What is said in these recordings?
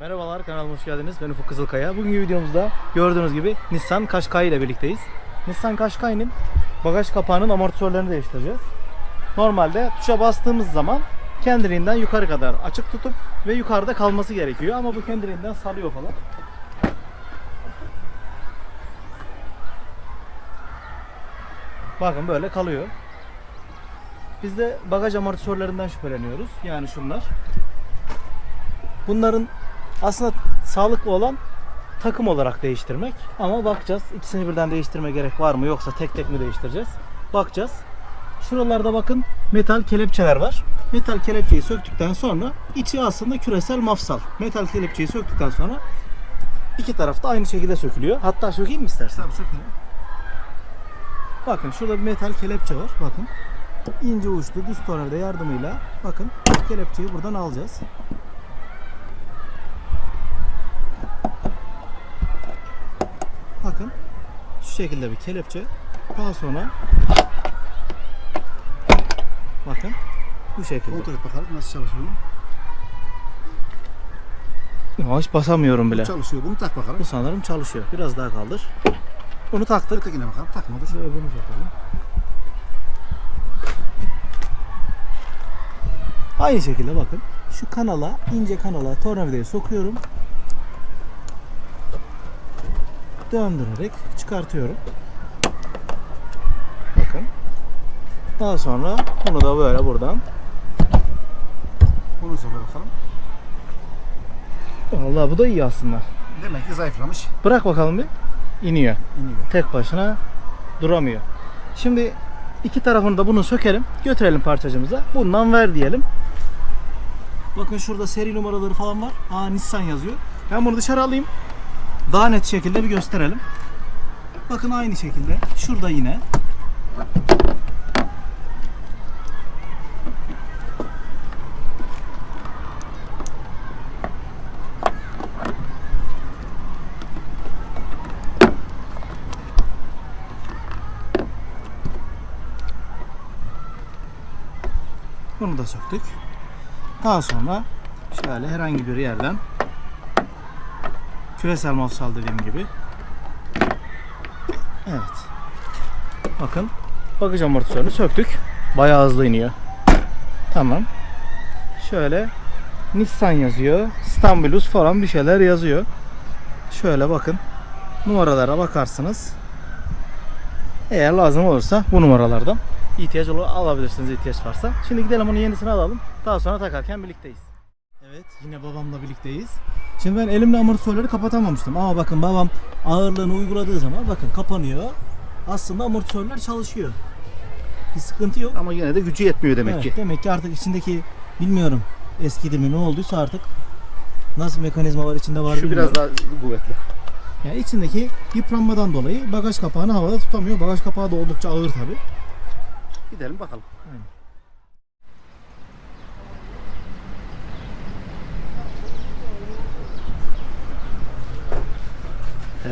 Merhabalar kanalıma hoş geldiniz. Ben Ufuk Kızılkaya. Bugünkü videomuzda gördüğünüz gibi Nissan Qashqai ile birlikteyiz. Nissan Qashqai'nin bagaj kapağının amortisörlerini değiştireceğiz. Normalde tuşa bastığımız zaman kendiliğinden yukarı kadar açık tutup ve yukarıda kalması gerekiyor ama bu kendiliğinden salıyor falan. Bakın böyle kalıyor. Biz de bagaj amortisörlerinden şüpheleniyoruz. Yani şunlar. Bunların aslında sağlıklı olan takım olarak değiştirmek. Ama bakacağız. İkisini birden değiştirme gerek var mı yoksa tek tek mi değiştireceğiz? Bakacağız. Şuralarda bakın metal kelepçeler var. Metal kelepçeyi söktükten sonra içi aslında küresel mafsal. Metal kelepçeyi söktükten sonra iki tarafta aynı şekilde sökülüyor. Hatta sökeyim mi istersen? Tabii sökün. Bakın şurada bir metal kelepçe var. Bakın. ince uçlu düz tornavida yardımıyla bakın kelepçeyi buradan alacağız. Bakın şu şekilde bir kelepçe. Daha sonra bakın bu şekilde. Kontrol et bakalım nasıl çalışıyor. Ya hiç basamıyorum bile. Çalışıyor. Bunu tak bakalım. Bu sanırım çalışıyor. Biraz daha kaldır. Bunu taktık. Ötekine bakalım. Takmadır. Şöyle bunu takalım. Aynı şekilde bakın. Şu kanala, ince kanala tornavidayı sokuyorum. Döndürerek çıkartıyorum. Bakın. Daha sonra bunu da böyle buradan. Bunu sok bakalım. Vallahi bu da iyi aslında. Demek ki zayıflamış. Bırak bakalım bir. İniyor. İniyor. tek başına duramıyor. Şimdi iki tarafını da bunu sökelim. Götürelim parçacımıza. Bundan ver diyelim. Bakın şurada seri numaraları falan var. Aa Nissan yazıyor. Ben bunu dışarı alayım. Daha net şekilde bir gösterelim. Bakın aynı şekilde. Şurada yine. Bunu da söktük. Daha sonra şöyle herhangi bir yerden küresel mafsal dediğim gibi Evet. Bakın bagaj amortisörünü söktük. Bayağı hızlı iniyor. Tamam. Şöyle Nissan yazıyor. Stambulus falan bir şeyler yazıyor. Şöyle bakın. Numaralara bakarsınız. Eğer lazım olursa bu numaralardan ihtiyaç olur alabilirsiniz ihtiyaç varsa. Şimdi gidelim onun yenisini alalım. Daha sonra takarken birlikteyiz. Evet yine babamla birlikteyiz. Şimdi ben elimle amortisörleri kapatamamıştım ama bakın babam ağırlığını uyguladığı zaman bakın kapanıyor. Aslında amortisörler çalışıyor. Bir sıkıntı yok. Ama yine de gücü yetmiyor demek Evet, ki. Demek ki artık içindeki bilmiyorum eskidi mi ne olduysa artık nasıl mekanizma var içinde var Şu bilmiyorum. biraz daha kuvvetli. Yani içindeki yıpranmadan dolayı bagaj kapağını havada tutamıyor. Bagaj kapağı da oldukça ağır tabi. Gidelim bakalım.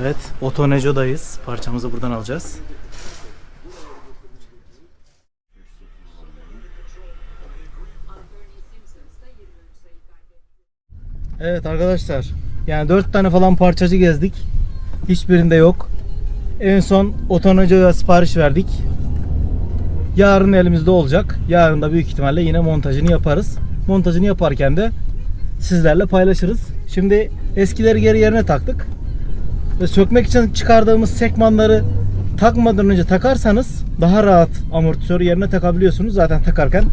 Evet, Otoneco'dayız. Parçamızı buradan alacağız. Evet arkadaşlar. Yani 4 tane falan parçacı gezdik. Hiçbirinde yok. En son Otoneco'ya sipariş verdik. Yarın elimizde olacak. Yarın da büyük ihtimalle yine montajını yaparız. Montajını yaparken de sizlerle paylaşırız. Şimdi eskileri geri yerine taktık. Ve sökmek için çıkardığımız sekmanları takmadan önce takarsanız daha rahat amortisörü yerine takabiliyorsunuz. Zaten takarken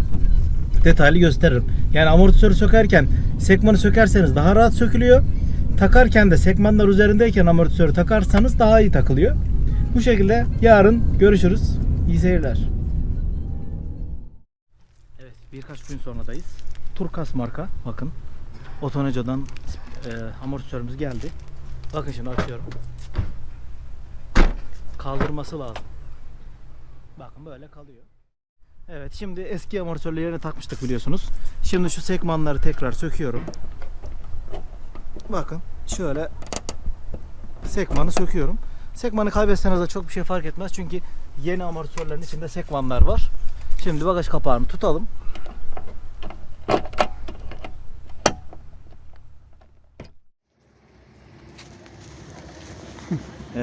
detaylı gösteririm. Yani amortisörü sökerken sekmanı sökerseniz daha rahat sökülüyor. Takarken de sekmanlar üzerindeyken amortisörü takarsanız daha iyi takılıyor. Bu şekilde yarın görüşürüz. İyi seyirler. Evet birkaç gün sonradayız. Turkas marka bakın. Otoneco'dan e, amortisörümüz geldi. Bakın şimdi açıyorum. Kaldırması lazım. Bakın böyle kalıyor. Evet şimdi eski amortisörleri yerine takmıştık biliyorsunuz. Şimdi şu sekmanları tekrar söküyorum. Bakın şöyle sekmanı söküyorum. Sekmanı kaybetseniz de çok bir şey fark etmez. Çünkü yeni amortisörlerin içinde sekmanlar var. Şimdi bagaj kapağını tutalım.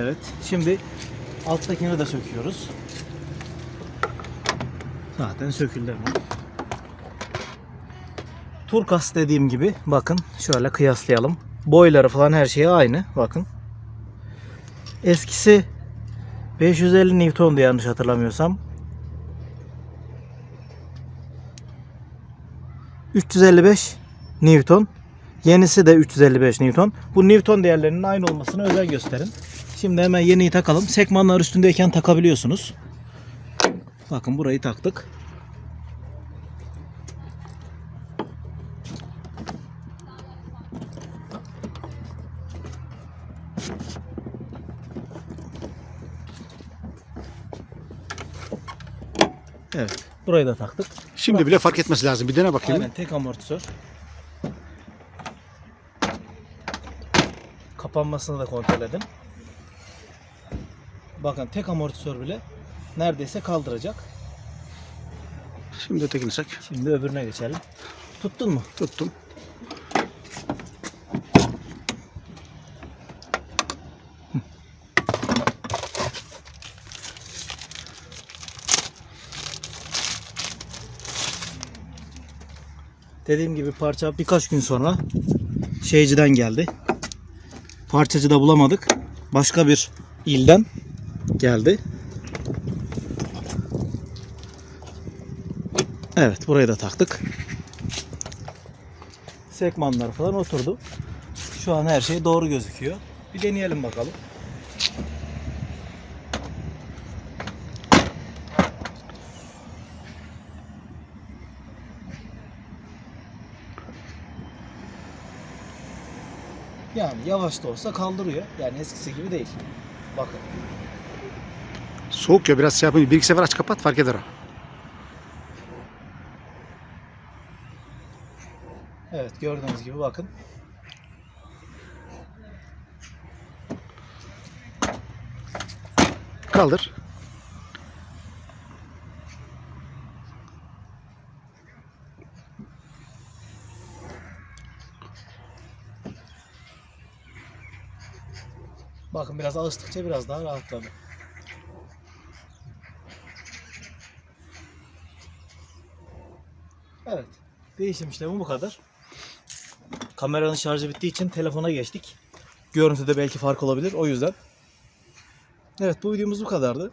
Evet. Şimdi alttakini de söküyoruz. Zaten söküldü hemen. Turkas dediğim gibi bakın şöyle kıyaslayalım. Boyları falan her şey aynı. Bakın. Eskisi 550 Newton'du yanlış hatırlamıyorsam. 355 Newton. Yenisi de 355 Newton. Bu Newton değerlerinin aynı olmasına özen gösterin. Şimdi hemen yeniyi takalım. Sekmanlar üstündeyken takabiliyorsunuz. Bakın burayı taktık. Evet. Burayı da taktık. Şimdi bile fark etmesi lazım. Bir dene bakayım. Aynen tek amortisör. Kapanmasını da kontrol edin. Bakın tek amortisör bile neredeyse kaldıracak. Şimdi ötekini sak. Şimdi öbürüne geçelim. Tuttun mu? Tuttum. Dediğim gibi parça birkaç gün sonra şeyciden geldi. Parçacı da bulamadık. Başka bir ilden geldi. Evet burayı da taktık. Sekmanlar falan oturdu. Şu an her şey doğru gözüküyor. Bir deneyelim bakalım. Yani yavaş da olsa kaldırıyor. Yani eskisi gibi değil. Bakın. Soğuk ya biraz şey yapayım. Bir iki sefer aç kapat fark eder o. Evet gördüğünüz gibi bakın. Kaldır. Bakın biraz alıştıkça biraz daha rahatladı. Evet. Değişim işlemi bu kadar. Kameranın şarjı bittiği için telefona geçtik. Görüntüde belki fark olabilir o yüzden. Evet bu videomuz bu kadardı.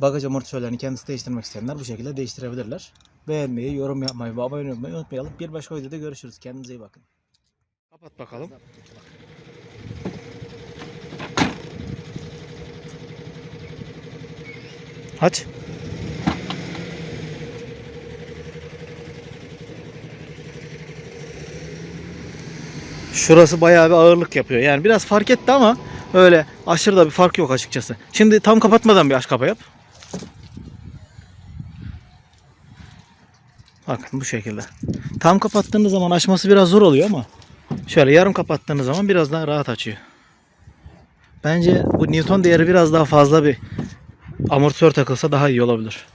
Bagaj amortisörlerini kendisi değiştirmek isteyenler bu şekilde değiştirebilirler. Beğenmeyi, yorum yapmayı ve abone olmayı unutmayalım. Bir başka videoda görüşürüz. Kendinize iyi bakın. Kapat bakalım. Aç. Şurası bayağı bir ağırlık yapıyor. Yani biraz fark etti ama öyle aşırı da bir fark yok açıkçası. Şimdi tam kapatmadan bir aç kapa yap. Bakın bu şekilde. Tam kapattığınız zaman açması biraz zor oluyor ama şöyle yarım kapattığınız zaman biraz daha rahat açıyor. Bence bu Newton değeri biraz daha fazla bir amortisör takılsa daha iyi olabilir.